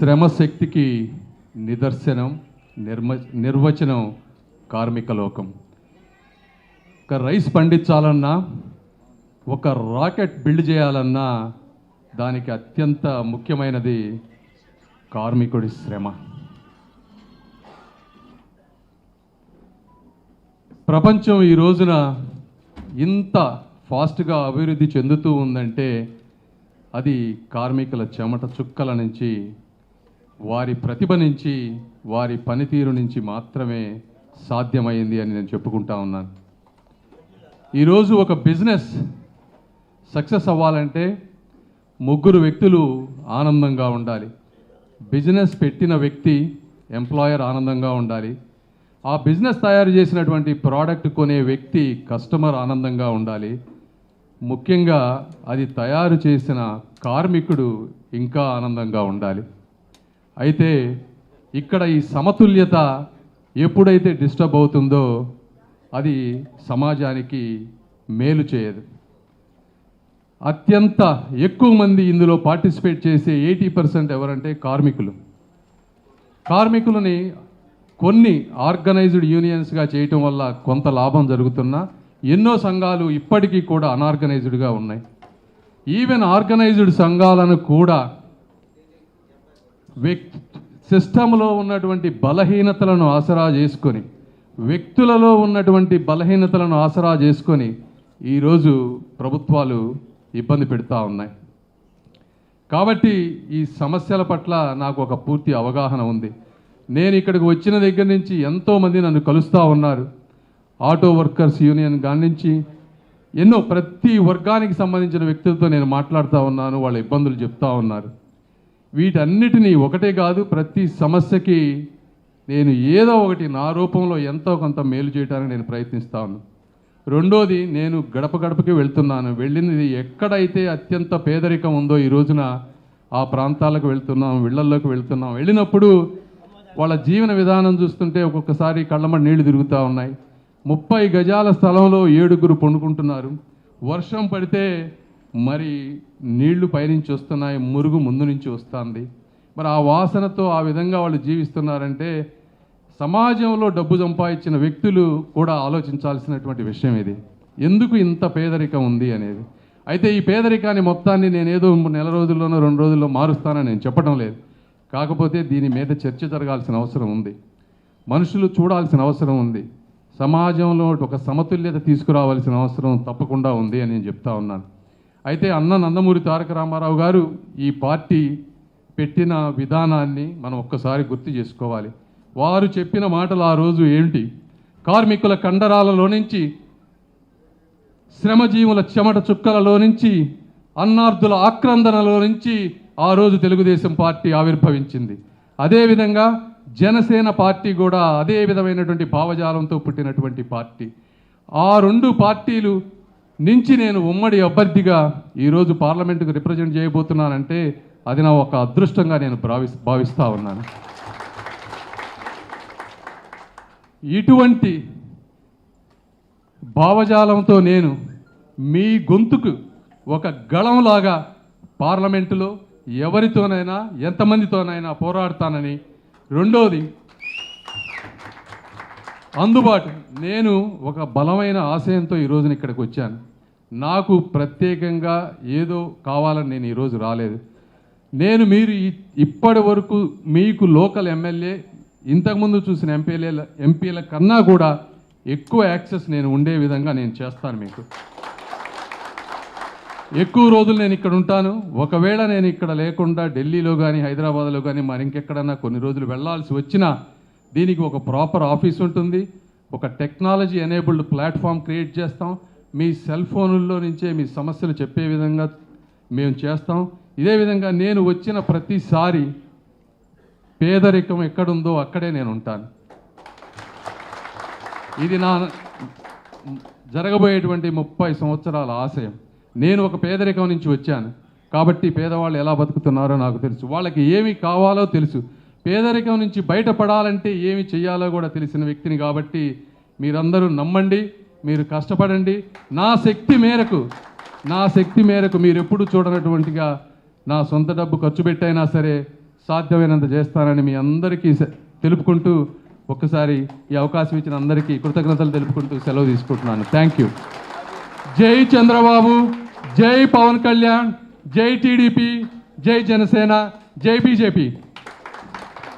శ్రమశక్తికి నిదర్శనం నిర్మ నిర్వచనం కార్మిక లోకం. ఒక రైస్ పండించాలన్నా ఒక రాకెట్ బిల్డ్ చేయాలన్నా దానికి అత్యంత ముఖ్యమైనది కార్మికుడి శ్రమ. ప్రపంచం ఈ రోజున ఇంత ఫాస్ట్గా అభివృద్ధి చెందుతూ ఉందంటే అది కార్మికుల చెమట చుక్కల నుంచి వారి ప్రతిభ నుంచి వారి పనితీరు నుంచి మాత్రమే సాధ్యమైంది అని నేను చెప్పుకుంటా ఉన్నాను. ఈరోజు ఒక బిజినెస్ సక్సెస్ అవ్వాలంటే ముగ్గురు వ్యక్తులు ఆనందంగా ఉండాలి. బిజినెస్ పెట్టిన వ్యక్తి ఎంప్లాయర్ ఆనందంగా ఉండాలి. ఆ బిజినెస్ తయారు చేసినటువంటి ప్రోడక్ట్ కొనే వ్యక్తి కస్టమర్ ఆనందంగా ఉండాలి. ముఖ్యంగా అది తయారు చేసిన కార్మికుడు ఇంకా ఆనందంగా ఉండాలి. అయితే ఇక్కడ ఈ సమతుల్యత ఎప్పుడైతే డిస్టర్బ్ అవుతుందో అది సమాజానికి మేలు చేయదు. అత్యంత ఎక్కువ మంది ఇందులో పార్టిసిపేట్ చేసే ఎయిటీ పర్సెంట్ ఎవరంటే కార్మికులు. కార్మికులని కొన్ని ఆర్గనైజ్డ్ యూనియన్స్గా చేయటం వల్ల కొంత లాభం జరుగుతున్నా ఎన్నో సంఘాలు ఇప్పటికీ కూడా అనార్గనైజ్డ్గా ఉన్నాయి. ఈవెన్ ఆర్గనైజ్డ్ సంఘాలను కూడా వ్యక్తి సిస్టంలో ఉన్నటువంటి బలహీనతలను ఆసరా చేసుకొని వ్యక్తులలో ఉన్నటువంటి బలహీనతలను ఆసరా చేసుకొని ఈరోజు ప్రభుత్వాలు ఇబ్బంది పెడతా ఉన్నాయి. కాబట్టి ఈ సమస్యల పట్ల నాకు ఒక పూర్తి అవగాహన ఉంది. నేను ఇక్కడికి వచ్చిన దగ్గర నుంచి ఎంతోమంది నన్ను కలుస్తూ ఉన్నారు. ఆటో వర్కర్స్ యూనియన్ కాడి నుంచి ఎన్నో ప్రతి వర్గానికి సంబంధించిన వ్యక్తులతో నేను మాట్లాడుతూ ఉన్నాను వాళ్ళ ఇబ్బందులు చెప్తా ఉన్నారు. వీటన్నిటినీ ఒకటే కాదు ప్రతి సమస్యకి నేను ఏదో ఒకటి నా రూపంలో ఎంతో కొంత మేలు చేయడానికి నేను ప్రయత్నిస్తాను. రెండోది నేను గడప గడపకి వెళ్తున్నాను. వెళ్ళినది ఎక్కడైతే అత్యంత పేదరికం ఉందో ఈ రోజున ఆ ప్రాంతాలకు వెళ్తున్నాం ఇళ్ళల్లోకి వెళ్తున్నాం. వెళ్ళినప్పుడు వాళ్ళ జీవన విధానం చూస్తుంటే ఒక్కొక్కసారి కళ్ళమ్మ నీళ్ళు తిరుగుతూ ఉన్నాయి. ముప్పై గజాల స్థలంలో ఏడుగురు పండుకుంటున్నారు. వర్షం పడితే మరి నీళ్ళు పైనుంచి వస్తున్నాయి మురుగు ముందు నుంచి వస్తుంది. మరి ఆ వాసనతో ఆ విధంగా వాళ్ళు జీవిస్తున్నారంటే సమాజంలో డబ్బు సంపాదించిన వ్యక్తులు కూడా ఆలోచించాల్సినటువంటి విషయం ఇది. ఎందుకు ఇంత పేదరికం ఉంది అనేది. అయితే ఈ పేదరికాన్ని మొత్తాన్ని నేనేదో నెల రోజుల్లోనో రెండు రోజుల్లో మారుస్తానని నేను చెప్పడం లేదు. కాకపోతే దీని మీద చర్చ జరగాల్సిన అవసరం ఉంది. మనుషులు చూడాల్సిన అవసరం ఉంది. సమాజంలో ఒక సమతుల్యత తీసుకురావాల్సిన అవసరం తప్పకుండా ఉంది అని నేను చెప్తా ఉన్నాను. అయితే అన్న నందమూరి తారక రామారావు గారు ఈ పార్టీ పెట్టిన విధానాన్ని మనం ఒక్కసారి గుర్తు చేసుకోవాలి. వారు చెప్పిన మాటలు ఆ రోజు ఏంటి? కార్మికుల కండరాలలో నుంచి శ్రమజీవుల చెమట చుక్కలలో నుంచి అన్నార్థుల ఆక్రందనలో నుంచి ఆ రోజు తెలుగుదేశం పార్టీ ఆవిర్భవించింది. అదేవిధంగా జనసేన పార్టీ కూడా అదే విధమైనటువంటి భావజాలంతో పుట్టినటువంటి పార్టీ. ఆ రెండు పార్టీలు నుంచి నేను ఉమ్మడి అభ్యర్థిగా ఈరోజు పార్లమెంటుకు రిప్రజెంట్ చేయబోతున్నానంటే అది నా ఒక అదృష్టంగా నేను భావి భావిస్తూ ఉన్నాను. ఇటువంటి భావజాలంతో నేను మీ గొంతుకు ఒక గళంలాగా పార్లమెంటులో ఎవరితోనైనా ఎంతమందితోనైనా పోరాడతానని రెండోది అందుబాటు నేను ఒక బలమైన ఆశయంతో ఈ రోజున ఇక్కడికి వచ్చాను. నాకు ప్రత్యేకంగా ఏదో కావాలని నేను ఈరోజు రాలేదు. నేను మీరు ఇప్పటి వరకు మీకు లోకల్ ఎమ్మెల్యే ఇంతకుముందు చూసిన ఎంపీల ఎంపీల కన్నా కూడా ఎక్కువ యాక్సెస్ నేను ఉండే విధంగా నేను చేస్తాను మీకు. ఎక్కువ రోజులు నేను ఇక్కడ ఉంటాను. ఒకవేళ నేను ఇక్కడ లేకుండా ఢిల్లీలో కానీ హైదరాబాద్లో కానీ మరి ఇంకెక్కడన్నా కొన్ని రోజులు వెళ్ళాల్సి వచ్చినా దీనికి ఒక ప్రాపర్ ఆఫీస్ ఉంటుంది ఒక టెక్నాలజీ ఎనేబుల్డ్ ప్లాట్ఫామ్ క్రియేట్ చేస్తాం. మీ సెల్ ఫోనుల్లో నుంచే మీ సమస్యలు చెప్పే విధంగా మేము చేస్తాం. ఇదే విధంగా నేను వచ్చిన ప్రతిసారి పేదరికం ఎక్కడుందో అక్కడే నేను ఉంటాను. ఇది నా జరగబోయేటువంటి ముప్పై సంవత్సరాల ఆశయం. నేను ఒక పేదరికం నుంచి వచ్చాను. కాబట్టి పేదవాళ్ళు ఎలా బతుకుతున్నారో నాకు తెలుసు. వాళ్ళకి ఏమి కావాలో తెలుసు. పేదరికం నుంచి బయటపడాలంటే ఏమి చేయాలో కూడా తెలిసిన వ్యక్తిని కాబట్టి మీరందరూ నమ్మండి మీరు కష్టపడండి. నా శక్తి మేరకు నా శక్తి మేరకు మీరు ఎప్పుడు చూడనటువంటిగా నా సొంత డబ్బు ఖర్చు పెట్టైనా సరే సాధ్యమైనంత చేస్తానని మీ అందరికీ తెలుపుకుంటూ ఒక్కసారి ఈ అవకాశం ఇచ్చిన అందరికీ కృతజ్ఞతలు తెలుపుకుంటూ సెలవు తీసుకుంటున్నాను. Thank you. జై చంద్రబాబు జై పవన్ కళ్యాణ్ జై టీడీపీ జై జనసేన జై బీజేపీ.